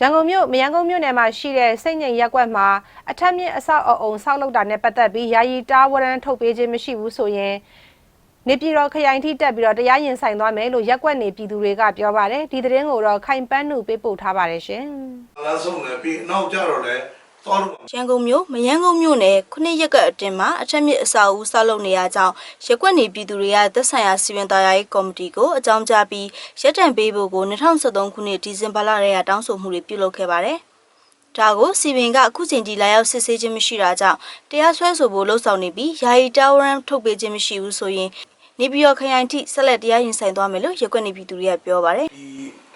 ရန်ကုန်မြို့မရန်ကုန်မြို့နယ်မှာရှိတဲ့စိတ်ငိမ်ရက်ကွက်မှာအထက်မြင့်အဆောက်အအုံဆောက်လုပ်တာနဲ့ပတ်သက်ပြီးယာယီတားဝရန်ထုတ်ပေးခြင်းမရှိဘူးဆိုရင်နေပြည်တော်ခရိုင်ထိတက်ပြီးတော့တရားရင်ဆိုင်သွားမယ်လို့ရက်ကွက်နေပြည်သူတွေကပြောပါတယ်ဒီသတင်းကိုတော့ခိုင်ပန်းနုပေးပို့ထားပါတယ်ရှင်လမ်းဆုံးတယ်ပြီးနောက်ကြတော့လဲ သွားလို့ရန်ကုန်မြို့မရန်ကုန်မြို့နယ်ခုနှစ်ရက်ကအတွင်းမှာအထက်မြင့်အစာအုပ်ဆောက်လုပ်နေရကြောင်းရက်ကွက်နေပြည်သူတွေကသက်ဆိုင်ရာစီရင်သားရေးကော်မတီကိုအကြောင်းကြားပြီးရက်တံပေးဖို့ကို2023ခုနှစ်ဒီဇင်ဘာလထဲကတောင်းဆိုမှုတွေပြုလုပ်ခဲ့ပါတယ်။ဒါကိုစီပင်ကအခုချိန်ထိလာရောက်စစ်ဆေးခြင်းမရှိတာကြောင့်တရားစွဲဆိုဖို့လှုံ့ဆော်နေပြီးယာယီတာဝရန်ထုတ်ပေးခြင်းမရှိဘူးဆိုရင်နေပြည်တော်ခရိုင်ထိဆက်လက်တရားရင်ဆိုင်သွားမယ်လို့ရက်ကွက်နေပြည်သူတွေကပြောပါတယ်ဒီ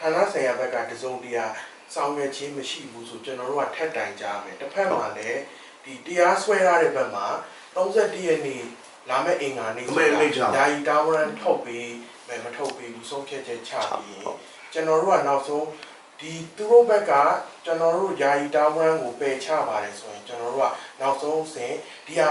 ဌာနဆိုင်ရာဘက်ကတစုံတရာ ဆောင်ရွက်ခြင်းမရှိဘူးဆိုကျွန်တော်တို့ကထက်တိုင်ကြမယ်တစ်ဖက်မှာလည်းဒီတရားစွဲရတဲ့ဘက်မှာ31ရက်နေ့လာမယ့်အင်္ဂါနေ့ယာယီတာဝရန်ထုတ်ပြီးမယ်မထုတ်ပြီးဘူးဆုံးဖြတ်ချက်ချပြီးကျွန်တော်တို့ကနောက်ဆုံးဒီသူတို့ဘက်ကကျွန်တော်တို့ယာယီတာဝရန်ကိုပယ်ချပါတယ်ဆိုရင်ကျွန်တော်တို့ကနောက်ဆုံးအဆင့်ဒီဟာ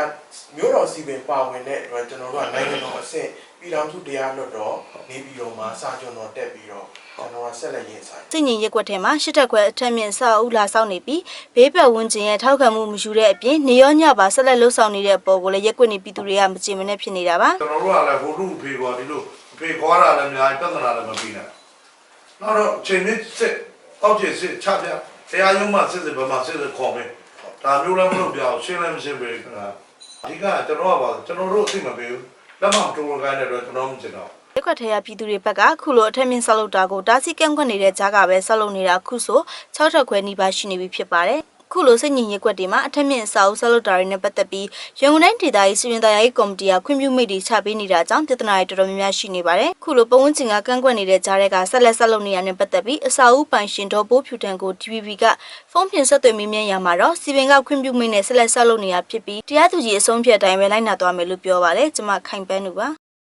မြို့တော်စီပင်ပါဝင်တဲ့အတွက်ကျွန်တော်တို့ကနိုင်ငံတော်အဆင့်ပြည်ထောင်စုတရားလွှတ်တော်နေပြည်တော်မှာစာကျွန်တော်တက်ပြီးတော့ကျွန်တော် ကဆက်လက်ရင်ဆိုင်စိတ်ငြိမ်ရက်ကွက်ထဲမှာရှစ်တက်ခွဲအထက်မြင့်ဆောက်အဦလာဆောက်နေပြီးဘေးပတ်ဝန်းကျင်ရဲ့ထောက်ခံမှုမယူတဲ့အပြင်နေရောညပါဆက်လက်လှုပ်ဆောင်နေတဲ့အပေါ်ကိုလည်းရက်ကွက်နေပြည်သူတွေကမကြင်မနဲ့ဖြစ်နေတာပါကျွန်တော်တို့ကလည်းဘုရုဖေကွာဒီလိုဖေခွာတာလည်းအများကြီးပြဿနာလည်းမပြီးနဲ့နောက်တော့ချိန်နစ်စစ်အောက်ကျစစ်ချပြတရားရုံးမှာစစ်စစ်ဗမာစစ်စစ်ခေါ်မယ်ဒါမျိုးလည်းမလုပ်ပြအောင်ရှင်းလည်းမရှင်းပေးခဏအဓိကကျွန်တော်ကပါကျွန်တော်တို့အသိမပေးဘူးလက်မမတိုးခိုင်းတဲ့အတွက်ကျွန်တော်မကျင်တော့ ရက်ကွက်ထဲကပြည်သူတွေဘက်ကခုလိုအထက်မြင့်ဆောက်လုပ်တာကိုတားဆီးကန့်ကွက်နေတဲ့ကြားကပဲဆောက်လုပ်နေတာခုဆို6ထပ်ခွဲနီးပါးရှိနေပြီဖြစ်ပါတယ်ခုလိုစိတ်ငြိမ်ရက်ကွက်တွေမှာအထက်မြင့်အစာအုပ်ဆောက်လုပ်တာတွေနဲ့ပတ်သက်ပြီးရန်ကုန်တိုင်းဒေသကြီးစီရင်သားရေးကော်မတီကခွင့်ပြုမိတ်တွေချပေးနေတာကြောင့်ပြဿနာတွေတော်တော်များများရှိနေပါတယ်ခုလိုပတ်ဝန်းကျင်ကကန့်ကွက်နေတဲ့ကြားတွေကဆက်လက်ဆောက်လုပ်နေရတဲ့ပတ်သက်ပြီးအစာအုပ်ပိုင်ရှင်ဒေါ်ပိုးဖြူတန်ကို TVB ကဖုန်းဖြင့်ဆက်သွယ်မေးမြန်းရမှာတော့စီပင်ကခွင့်ပြုမိတ်နဲ့ဆက်လက်ဆောက်လုပ်နေရဖြစ်ပြီးတရားသူကြီးအဆုံးဖြတ်အတိုင်းပဲလိုက်နာသွားမယ်လို့ပြောပါတယ်ကျွန်မခိုင်ပန်းသူပါ